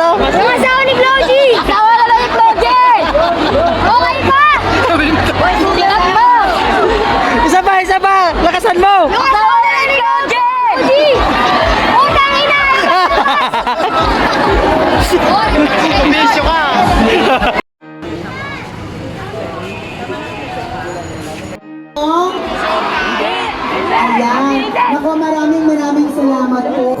ano? Yung asawa ni Floji! Asawa na lang ni Floji! Okay pa! Tingnan mo! Isa pa, isa pa! Lakasan mo! Yung asawa na lang ni Floji! Floji! Utang ina! Inisyo ka! Ayan. Naku, maraming maraming salamat po.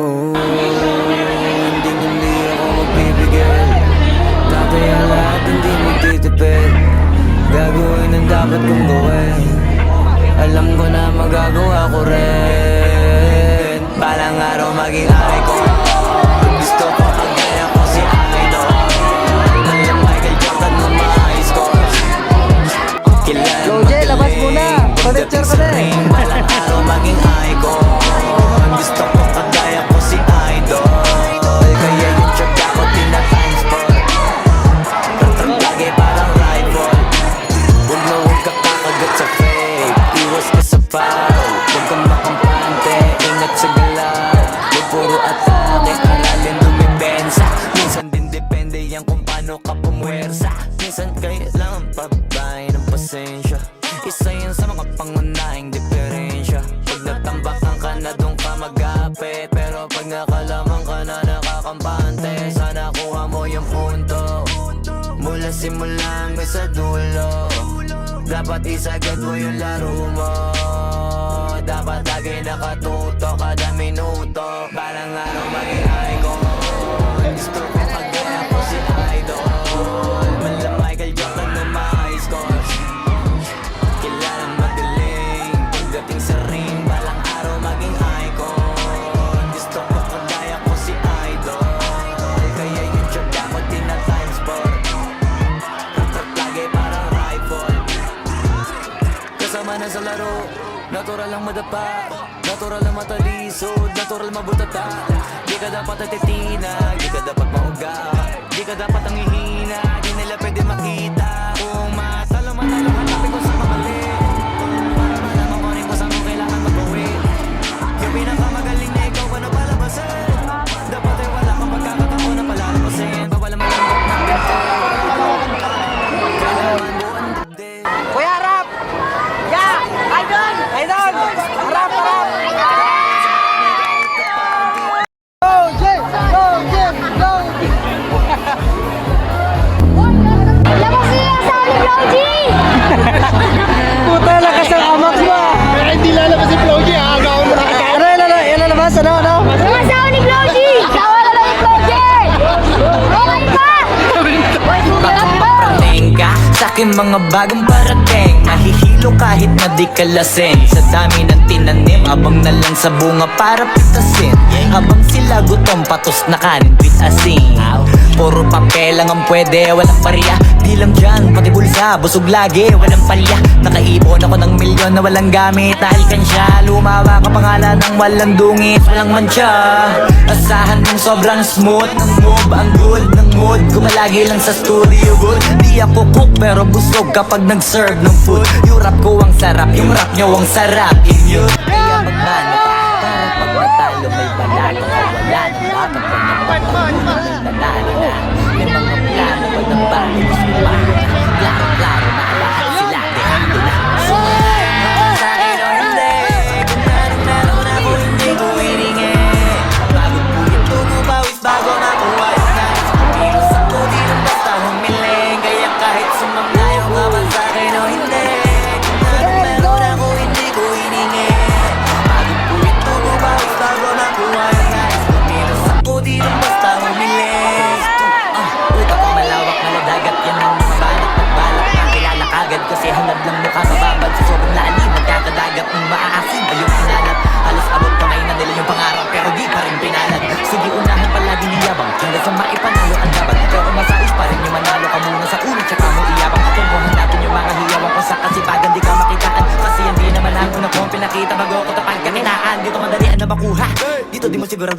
Dapat kong gawin Alam ko na magagawa ko rin. Balang araw maging icon Gusto sa mga pangunahing diferensya. Pag natambakan ka na doon ka magapit. Pero pag nakalaman ka na nakakampante Sana kuha mo yung punto. Mula simula hanggang sa dulo. Dapat isagad mo yung laro mo. Dapat lagi nakatuto kada minuto. Parang araw maging icon Gusto ko kagaya ko si Idol Natural lang madapa. Natural lang matalisod Natural mabutata. Di ka dapat natitina. Di ka dapat mauga. Di ka dapat ang ihina aking mga bagong parating. Nahihilo kahit na di ka lasing. Sa dami ng tinanim Abang na lang sa bunga para pitasin. Habang sila gutom patos na kanin with asin Puro papel lang ang pwede Walang barya. Di lang dyan pati bulsa Busog lagi walang palya. Nakaipon ako ng milyon na walang gamit. Dahil kansya Lumawa ka pangalan ng walang dungit Walang mancha Asahan ng sobrang smooth Ng move ang good mood Kumalagi lang sa studio good. Di ako cook pero busog kapag nag-serve ng food. Yung rap ko ang sarap Yung rap nyo ang sarap Yun Kaya Pinakita bago ko tapang kanitaan ah, Dito madali ano na makuha Dito di mo sigurado